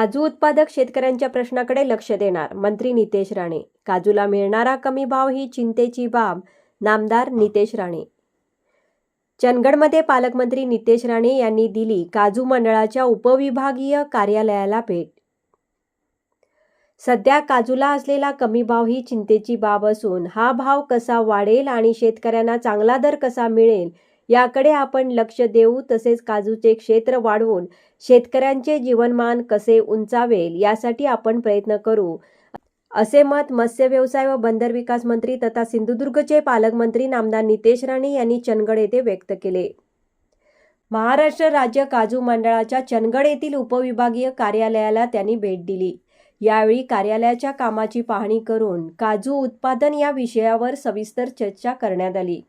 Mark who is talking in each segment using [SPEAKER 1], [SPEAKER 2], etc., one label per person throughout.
[SPEAKER 1] काजू उत्पादक शेतकऱ्यांच्या प्रश्नाकडे लक्ष देणार मंत्री नितेश राणे. काजूला मिळणारा कमी भाव ही चिंतेची बाब नामदार नितेश राणे. चंदगडमध्ये पालकमंत्री नितेश राणे यांनी दिली काजू मंडळाच्या उपविभागीय कार्यालयाला भेट. सध्या काजूला असलेला कमी भाव ही चिंतेची बाब असून हा भाव कसा वाढेल आणि शेतकऱ्यांना चांगला दर कसा मिळेल याकडे आपण लक्ष देऊ तसेच काजूचे क्षेत्र वाढवून शेतकऱ्यांचे जीवनमान कसे उंचावेल यासाठी आपण प्रयत्न करू. असे मत मत्स्य व्यवसाय व बंदर विकास मंत्री तथा सिंधुदुर्गचे पालकमंत्री नामदार नितेश राणे यांनी चंदगड येथे व्यक्त केले. महाराष्ट्र राज्य काजू मंडळाच्या चंदगड येथील उपविभागीय कार्यालयाला त्यांनी भेट दिली. यावेळी कार्यालयाच्या कामाची पाहणी करून काजू उत्पादन या विषयावर सविस्तर चर्चा करण्यात आली.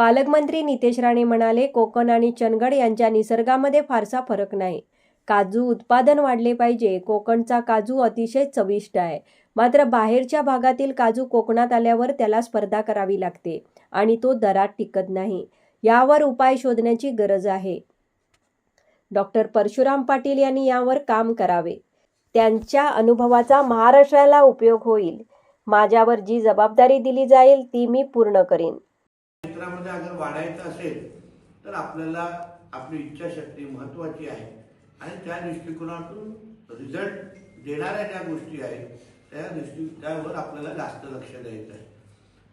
[SPEAKER 1] पालकमंत्री नितेश राणे म्हणाले कोकण आणि चंदगड यांच्या निसर्गामध्ये फारसा फरक नाही. काजू उत्पादन वाढले पाहिजे. कोकणचा काजू अतिशय चविष्ट आहे. मात्र बाहेरच्या भागातील काजू कोकणात आल्यावर त्याला स्पर्धा करावी लागते आणि तो दरात टिकत नाही. यावर उपाय शोधण्याची गरज आहे. डॉक्टर परशुराम पाटील यांनी यावर काम करावे. त्यांच्या अनुभवाचा महाराष्ट्राला उपयोग होईल. माझ्यावर जी जबाबदारी दिली जाईल ती मी पूर्ण करीन.
[SPEAKER 2] क्षेत्रामध्ये अगर वाढायचं असेल तर आपल्याला आपली इच्छाशक्ती महत्वाची आहे. आणि त्या दृष्टिकोनातून रिझल्ट देणाऱ्या ज्या गोष्टी आहेत त्या दृष्टी त्यावर आपल्याला जास्त लक्ष द्यायचं आहे.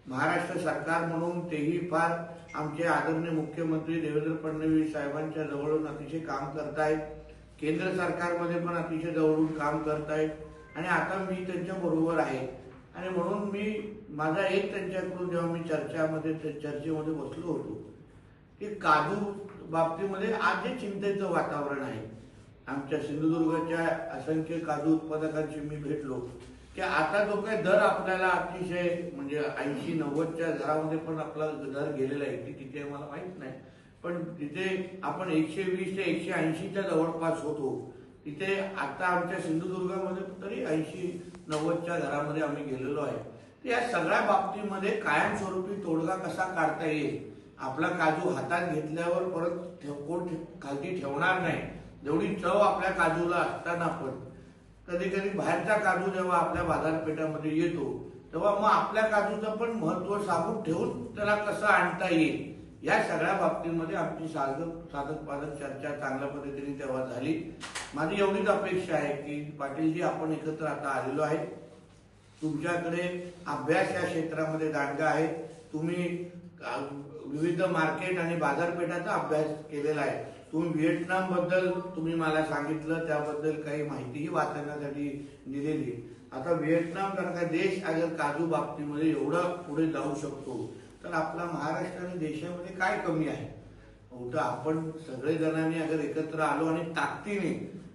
[SPEAKER 2] महाराष्ट्र सरकार म्हणून तेही फार आमचे आदरणीय मुख्यमंत्री देवेंद्र फडणवीस साहेबांच्या जवळून अतिशय काम करतायत. केंद्र सरकारमध्ये पण अतिशय जवळून काम करतायत. आणि आता मी त्यांच्या बरोबर आहे. आणि म्हणून मी माझा एक त्यांच्याकडून जेव्हा मी चर्चामध्ये चर्चेमध्ये बसलो होतो की काजू बाबतीमध्ये आज जे चिंतेचं वातावरण आहे आमच्या सिंधुदुर्गच्या असंख्य काजू उत्पादकांशी मी भेटलो की आता जो काही दर आपल्याला अतिशय म्हणजे ऐंशी नव्वदच्या दरामध्ये पण आपला दर गेलेला आहे की तिथे मला माहीत नाही. पण तिथे आपण एकशे वीस ते एकशे ऐंशीच्या जवळपास होतो तिथे आता आमच्या सिंधुदुर्गामध्ये तरी ऐंशी नव्वदच्या घरामध्ये आम्ही गेलेलो आहे. तर या सगळ्या बाबतीमध्ये कायमस्वरूपी तोडगा कसा काढता येईल? आपला काजू हातात घेतल्यावर परत ठेव- कोण ठे- खालती ठेवणार नाही. जेवढी चव आपल्या काजूला असताना पण. कधी कधी बाहेरचा काजू जेव्हा आपल्या बाजारपेठामध्ये येतो तेव्हा मग आपल्या काजूचं पण महत्त्व साबूत ठेवून त्याला कसं आणता येईल? या सगळ्या बाबतीमध्ये आमची साधक साधक पाधक चर्चा चांगल्या पद्धतीने तेव्हा झाली. माझी एवढीच अपेक्षा आहे की पाटीलजी आपण एकत्र आता आलेलो आहे तुमच्याकडे अभ्यास या क्षेत्रामध्ये दांडगा आहे. तुम्ही विविध मार्केट आणि बाजारपेठाचा अभ्यास केलेला आहे. तुम्ही व्हिएटनामबद्दल तुम्ही मला सांगितलं त्याबद्दल काही माहितीही वाचण्यासाठी दिलेली आता व्हिएटनाम सारखा देश अगर काजू बाबतीमध्ये एवढा पुढे जाऊ शकतो तर आपला महाराष्ट्र आणि देशामध्ये काय कमी आहे? उलट आपण सगळे जणांनी अगर एकत्र आलो आणि ताकदीने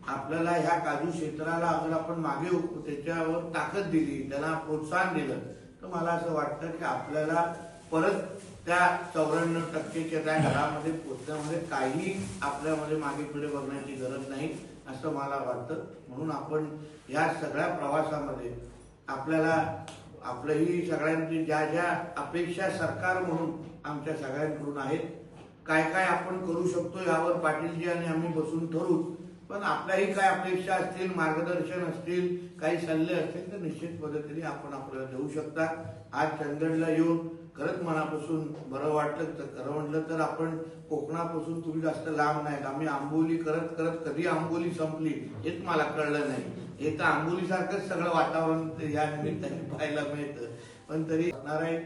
[SPEAKER 2] आपल्याला ह्या काजू क्षेत्राला अगर आपण मागे त्याच्यावर ताकद दिली त्यांना प्रोत्साहन दिलं तर मला असं वाटतं की आपल्याला परत त्या चौऱ्याण्णव टक्केच्या त्या घरामध्ये पोचण्यामध्ये काही आपल्यामध्ये मागे पुढे बघण्याची गरज नाही असं मला वाटतं. म्हणून आपण या सगळ्या प्रवासामध्ये आपल्याला आपलंही सगळ्यांची ज्या ज्या अपेक्षा सरकार म्हणून आमच्या सगळ्यांकडून आहेत काय काय आपण करू शकतो यावर पाटीलजी आणि आम्ही बसून ठरू पण आपल्याही काय अपेक्षा असतील मार्गदर्शन असतील काही सल्ले असतील तर निश्चित पद्धतीने आपण आपल्याला देऊ शकता. आज चंदगडला येऊन खरंच मनापासून बरं वाटलं तर खरं म्हटलं तर आपण कोकणापासून तुम्ही जास्त लांब नाहीत. आम्ही आंबोली करत करत कधी आंबोली संपली हेच मला कळलं नाही. एका तर आंबोली सगळं वातावरण या निमित्ताने पाहायला मिळतं. पण तरी नारायण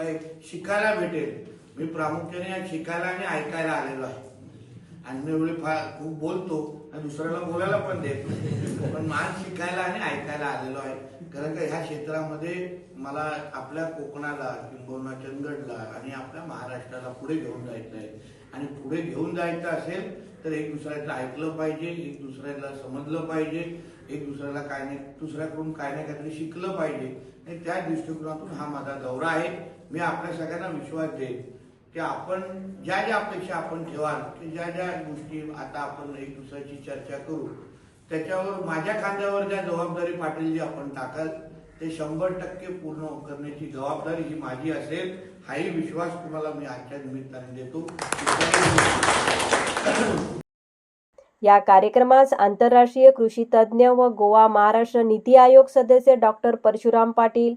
[SPEAKER 2] एक शिकायला भेटेल. मी प्रामुख्याने शिकायला आणि ऐकायला आलेलो आहे. आणि फार खूप बोलतो आणि दुसऱ्याला बोलायला पण देत नाही. पण मान शिकायला आणि ऐकायला आलेलो आहे. कारण का ह्या क्षेत्रामध्ये मला आपल्या कोकणाला किंबहुना चंदगडला आणि आपल्या महाराष्ट्राला पुढे घेऊन जायचं आहे. आणि पुढे घेऊन जायचं असेल तर एक दुसऱ्याचं ऐकलं पाहिजे एक दुसऱ्याला समजलं पाहिजे. एक दुसऱ्याला काय नाही दुसऱ्याकडून काय नाही काहीतरी शिकलं पाहिजे. आणि त्या दृष्टिकोनातून हा माझा दौरा आहे. मी आपल्या सगळ्यांना विश्वास देईन की आपण ज्या ज्या अपेक्षा आपण ठेवाल की ज्या ज्या गोष्टी आता आपण एक दुसऱ्याची चर्चा करू त्याच्यावर माझ्या खांद्यावर ज्या जबाबदारी पाटील जी आपण टाकाल ते शंभर टक्के पूर्ण करण्याची जबाबदारी ही माझी असेल हाही विश्वास तुम्हाला मी आजच्या निमित्ताने देतो.
[SPEAKER 1] या कार्यक्रमास आंतरराष्ट्रीय कृषी तज्ज्ञ व गोवा महाराष्ट्र नीती आयोग सदस्य डॉक्टर परशुराम पाटील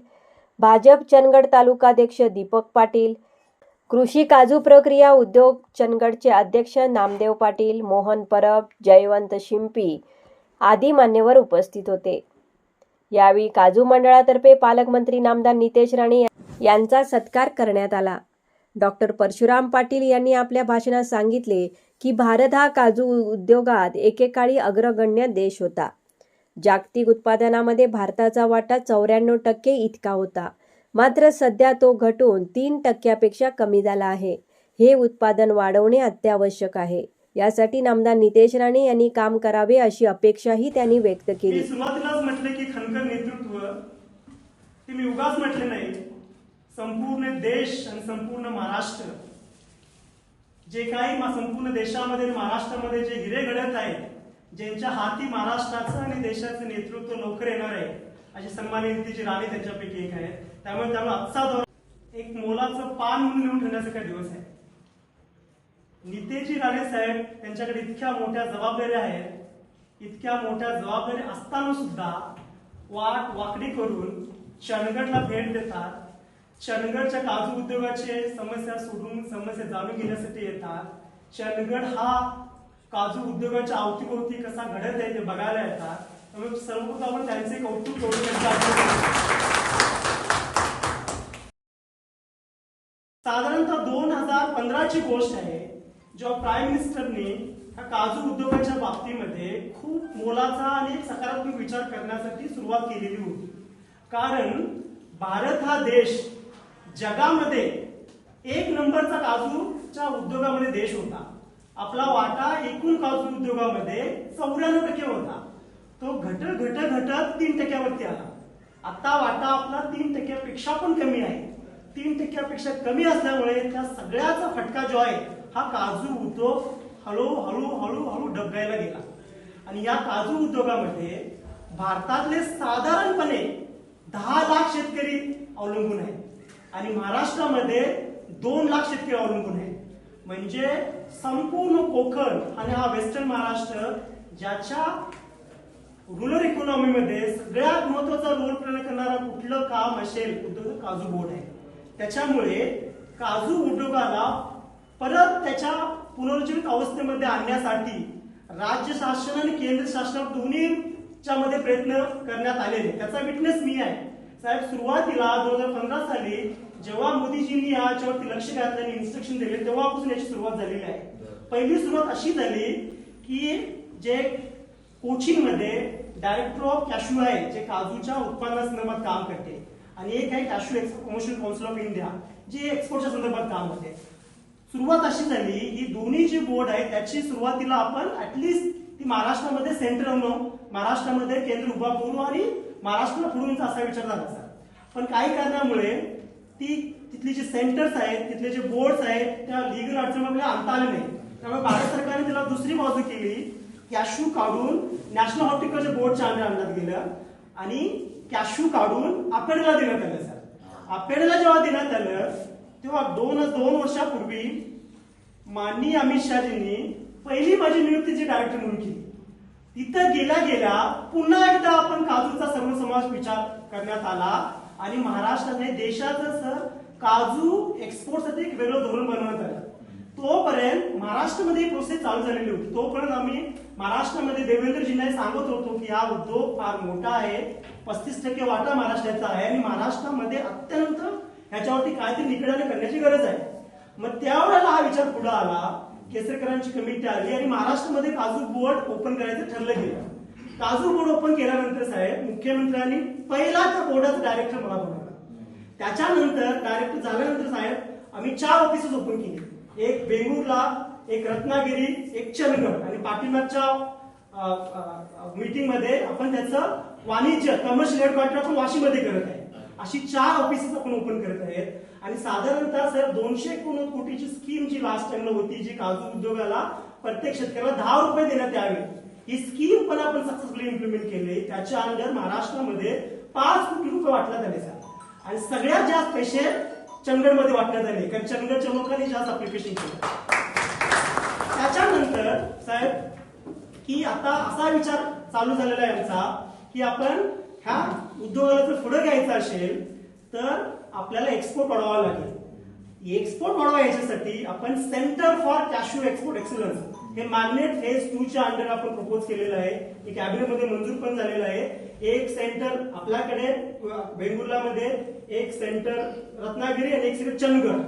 [SPEAKER 1] भाजप चंदगड तालुकाध्यक्ष दीपक पाटील कृषी काजू प्रक्रिया उद्योग चंदगडचे अध्यक्ष नामदेव पाटील मोहन परब जयवंत शिंपी आदी मान्यवर उपस्थित होते. यावेळी काजू मंडळातर्फे पालकमंत्री नामदार नितेश राणे यांचा सत्कार करण्यात आला. डॉक्टर परशुराम पाटील यांनी आपल्या भाषणात सांगितले की भारत हा काजू उद्योगात एकेकाळी अग्रगण्य देश होता. जागतिक उत्पादनामध्ये भारताचा वाटा चौऱ्याण्णव टक्के इतका होता. मात्र सध्या तो घटून तीन टक्क्यापेक्षा कमी झाला आहे. हे उत्पादन वाढवणे अत्यावश्यक आहे. यासाठी नामदार नितेश राणे यांनी काम करावे अशी अपेक्षाही त्यांनी व्यक्त केली.
[SPEAKER 3] सुरुवातीलाच म्हटले की खनकर नेतृत्व ते मी उगाच म्हटले नाही. संपूर्ण देश आणि संपूर्ण महाराष्ट्र जे काही संपूर्ण देशामध्ये महाराष्ट्रामध्ये जे हिरे घडत आहेत ज्यांच्या हाती महाराष्ट्राचं आणि देशाचं नेतृत्व लवकर येणार आहे अशी सन्मानितीची राणी त्यांच्यापैकी एक आहे त्यामुळे त्यामुळे आजचा दौरा एक मोलाचं पान म्हणून लिहून ठेवण्याचा दिवस आहे. नितेजी राणे साहेब त्यांच्याकडे इतक्या मोठ्या जबाबदाऱ्या आहेत इतक्या मोठ्या जबाबदारी असताना सुद्धा वाट वाकडी करून चंदगडला भेट देतात. चंदगडच्या काजू उद्योगाचे समस्या सोडून समस्या जाणून घेण्यासाठी येतात. चंदगड हा काजू उद्योगाच्या अवतीभोवती कसा घडत आहे ते बघायला येतात. त्यामुळे सर्वप्रथम त्यांचे कौतुक करून साधारणतः दोन हजार पंधराची गोष्ट आहे जेव्हा प्राईम मिनिस्टरने ह्या काजू उद्योगाच्या बाबतीमध्ये खूप मोलाचा आणि सकारात्मक विचार करण्यासाठी सुरुवात केलेली होती. कारण भारत हा देश जगामध्ये एक नंबरचा काजूच्या उद्योगामध्ये देश होता. आपला वाटा एकूण काजू उद्योगामध्ये चौऱ्याण्णव टक्के होता. तो घट घट घटत तीन टक्क्यावरती आला. आता वाटा आपला तीन टक्क्यापेक्षा पण कमी आहे. तीन टक्क्यापेक्षा कमी असल्यामुळे त्या सगळ्याचा फटका जो आहे हा काजू उद्योग हळू हळू हळू हळू डबगायला गेला. आणि या काजू उद्योगामध्ये भारतातले साधारणपणे दहा लाख शेतकरी अवलंबून आहेत. आणि महाराष्ट्रामध्ये दोन लाख शेतकरी अवलंबून आहे म्हणजे संपूर्ण कोकण आणि हा वेस्टर्न महाराष्ट्र ज्याच्या रुरल इकॉनॉमीमध्ये सगळ्यात महत्त्वाचा रोल प्ले करणारा कुठलं काम असेल उद्योग काजू बोर्ड आहे. त्याच्यामुळे काजू उद्योगाला परत त्याच्या पुनरुज्जीवित अवस्थेमध्ये आणण्यासाठी राज्य शासन आणि केंद्र शासन दोन्हीच्या मध्ये प्रयत्न करण्यात आलेले त्याचा विटनेस मी आहे. साहेब सुरुवातीला दोन हजार पंधरा साली जेव्हा मोदीजींनी याच्यावरती लक्ष घातलं आणि इन्स्ट्रक्शन दिले तेव्हापासून याची सुरुवात झालेली आहे. पहिली सुरुवात अशी झाली की जे कोचिंगमध्ये डायरेक्टर ऑफ कॅशू आहे जे काजूच्या उत्पादनासंदर्भात काम करते आणि एक आहे cashew promotion council of India जे एक्सपोर्टच्या संदर्भात काम करते. सुरुवात अशी झाली की दोन्ही जे बोर्ड आहे त्याची सुरुवातीला आपण ऍटलिस्ट ती महाराष्ट्रामध्ये सेंटर महाराष्ट्रामध्ये केंद्र उभा करू आणि महाराष्ट्राला पुढून असा विचार झाला असा पण काही कारणामुळे ती तिथली जी सेंटर्स आहेत तिथले जे बोर्ड्स आहेत त्या लिगल अडचणीमुळे आणता आले नाही. त्यामुळे भारत सरकारने त्याला दुसरी बाजू केली. कॅशू काढून नॅशनल हॉर्टिकल्चर बोर्डच्या अंडर आणण्यात गेलं आणि कॅशू काढून आपेडला देण्यात आलं सर आपेडला जेव्हा देण्यात आलं तेव्हा दोन दोन वर्षापूर्वी माननीय अमित शहाजींनी पहिली माझी नियुक्ती जी डायरेक्टर म्हणून केली तिथं गेल्या गेल्या पुन्हा एकदा आपण काजूचा सर्वसमावेश विचार करण्यात आला. आणि महाराष्ट्राने देशाचं सर काजू एक्सपोर्टसाठी एक वेगळं धोरण बनवण्यात आलं. तोपर्यंत महाराष्ट्रामध्ये प्रोसेस चालू झालेली होती. तोपर्यंत आम्ही महाराष्ट्रामध्ये देवेंद्रजींना सांगत होतो की हा उद्योग फार मोठा आहे. पस्तीस टक्के वाटा महाराष्ट्राचा आहे. आणि महाराष्ट्रामध्ये अत्यंत ह्याच्यावरती काहीतरी निकडाने करण्याची गरज आहे. मग त्यावेळेला हा विचार पुढे आला. केसरकरांची कमिटी आली आणि महाराष्ट्रामध्ये काजू बोर्ड ओपन करायचं ठरलं गेलं. काजू बोर्ड ओपन केल्यानंतर साहेब मुख्यमंत्र्यांनी पहिला त्या बोर्डाचा डायरेक्टर मला बनवला त्याच्यानंतर डायरेक्टर झाल्यानंतर साहेब आम्ही चार ऑफिसेस ओपन केली. एक बेंगूरला एक रत्नागिरी एक चंदगड. आणि पाठीमागच्या मीटिंगमध्ये आपण त्याचं वाणिज्य कमर्शियल हेडक्वार्टर आपण वाशीमध्ये करत आहे. अशी चार ऑफिसेस आपण ओपन करत आहेत. आणि साधारणतः सर दोनशे एकोणनव्वद कोटीची स्कीम जी लास्ट टाइमला होती जी काजू उद्योगाला प्रत्येक शेतकऱ्याला दहा रुपये देण्यात यावे ही स्कीम पण आपण सक्सेसफुली इम्प्लिमेंट केली त्याच्या अंडर महाराष्ट्रामध्ये पाच कोटी रुपये वाटण्यात आले सर. आणि सगळ्यात जास्त पैसे चंदगडमध्ये वाटण्यात आले कारण चंदगडच्या लोकांनी जास्त अप्लिकेशन केलं. त्याच्यानंतर साहेब की आता असा विचार चालू झालेला आहे आमचा की आपण ह्या उद्योगाला जर पुढे घ्यायचं असेल तर आपल्याला एक्सपोर्ट वाढवावा लागेल. एक्सपोर्ट वाढवा याच्यासाठी आपण centre for cashew export excellence हे मॅग्नेट फेज टू च्या अंडर आपण प्रपोज केलेलं आहे. हे कॅबिनेटमध्ये मंजूर पण झालेलं आहे. एक सेंटर आपल्याकडे बेंगुर्लामध्ये एक सेंटर रत्नागिरी आणि एक सेंटर चंदगड.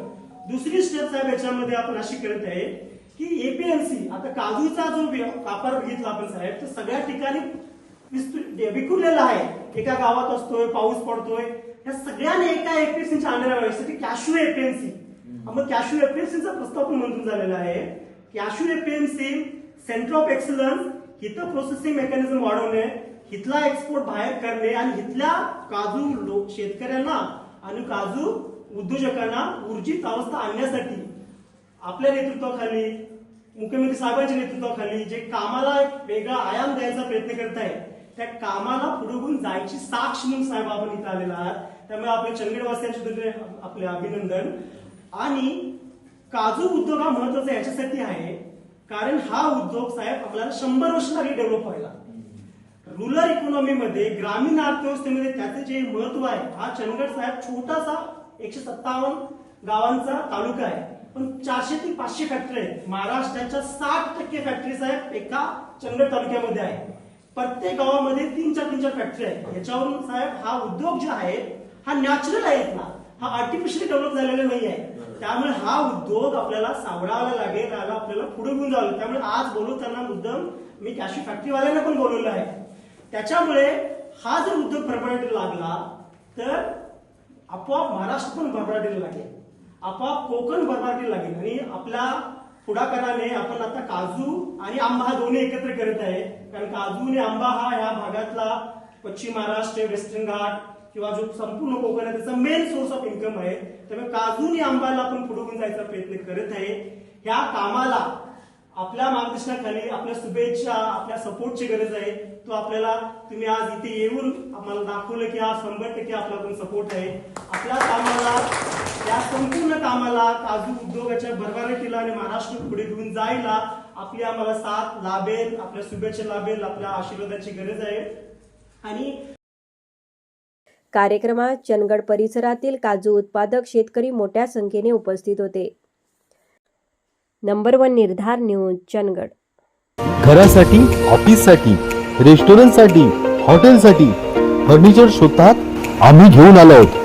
[SPEAKER 3] दुसरी स्टेप साहेब याच्यामध्ये आपण अशी करत आहे की एपीएमसी आता काजूचा जो कापार बघितला आपण साहेब तर सगळ्या ठिकाणी विखुरलेला आहे. एका गावात असतोय पाऊस पडतोय. या सगळ्यांनी एका एपीएमसीच्या अंडर यासाठी कॅशू एपीएमसी मग कॅशू एपीएमसीचा प्रस्ताव पण मंजूर झालेला आहे. Cashew APMC centre of excellence इथं प्रोसेसिंग मेकॅनिझम वाढवणे इथला एक्सपोर्ट बाहेर करणे आणि इथल्या काजू लो- शेतकऱ्यांना आणि काजू उद्योजकांना ऊर्जित अवस्था आणण्यासाठी आपल्या नेतृत्वाखाली मुख्यमंत्री साहेबांच्या नेतृत्वाखाली जे कामाला एक वेगळा आयाम द्यायचा प्रयत्न करत आहे त्या कामाला पुढे जायची साक्ष म्हणून साहेब आपण इथं आलेला आहात. त्यामुळे आपल्या चंदगडवासियांचे तुमचे आपले अभिनंदन. आणि काजू उद्योग हा महत्त्वाचा याच्यासाठी आहे. कारण हा उद्योग साहेब आपल्याला शंभर वर्ष लागली डेव्हलप व्हायला. रुरल इकॉनॉमीमध्ये ग्रामीण अर्थव्यवस्थेमध्ये त्याचे जे महत्त्व आहे हा चंदगड साहेब छोटासा एकशे सत्तावन्न गावांचा तालुका आहे. पण चारशे ते पाचशे फॅक्टरी आहेत. महाराष्ट्राच्या साठ टक्के फॅक्टरी साहेब एका चंदगड तालुक्यामध्ये आहे. प्रत्येक गावामध्ये तीन चार तीन चार फॅक्टरी आहेत. याच्यावरून साहेब हा उद्योग जो आहे हा नॅचरल आहे इथला. हा आर्टिफिशियली डेव्हलप झालेला नाही आहे त्यामुळे हा उद्योग आपल्याला सावरावा लागेल याला आपल्याला पुढे घेऊन जावं लागेल. त्यामुळे आज बोलवताना मुद्दम मी कॅशू फॅक्टरीवाल्यांना पण बोलवलं आहे. त्याच्यामुळे हा जर उद्योग भरभराटीला लागला तर आपोआप महाराष्ट्र पण भरभराटीला लागेल. आपोआप कोकण भरभराटीला लागेल. आणि आपल्या पुढाकाराने आपण आता काजू आणि आंबा हा दोन्ही एकत्र करत आहे. कारण काजू आणि आंबा हा ह्या भागातला पश्चिम महाराष्ट्र वेस्टर्न घाट किंवा जो संपूर्ण कोकण आहे त्याचा मेन सोर्स ऑफ इन्कम आहे. त्यामुळे काजू आणि आंबाला आपण पुढे घेऊन जायचा प्रयत्न करत आहे. ह्या कामाला आपल्या मार्गदर्शनाखाली आपल्या शुभेच्छा आपल्या सपोर्टची गरज आहे. तो आपल्याला तुम्ही आज इथे येऊन आम्हाला दाखवलं की हा शंभर टक्के आपल्याकडून सपोर्ट आहे. आपल्या कामाला या संपूर्ण कामाला काजू उद्योगाच्या भरभराटीला आणि महाराष्ट्र पुढे घेऊन जायला आपली आम्हाला साथ लाभेल आपल्या शुभेच्छा लाभेल आपल्या आशीर्वादाची गरज आहे. आणि
[SPEAKER 1] कार्यक्रमात चंदगड परिसरातील काजू उत्पादक शेतकरी मोठ्या संख्येने उपस्थित होते. नंबर वन निर्धार न्यूज चंदगड.
[SPEAKER 4] घरासाठी ऑफिससाठी रेस्टॉरंटसाठी हॉटेलसाठी फर्निचर शोधतात आम्ही घेऊन आलो आहोत.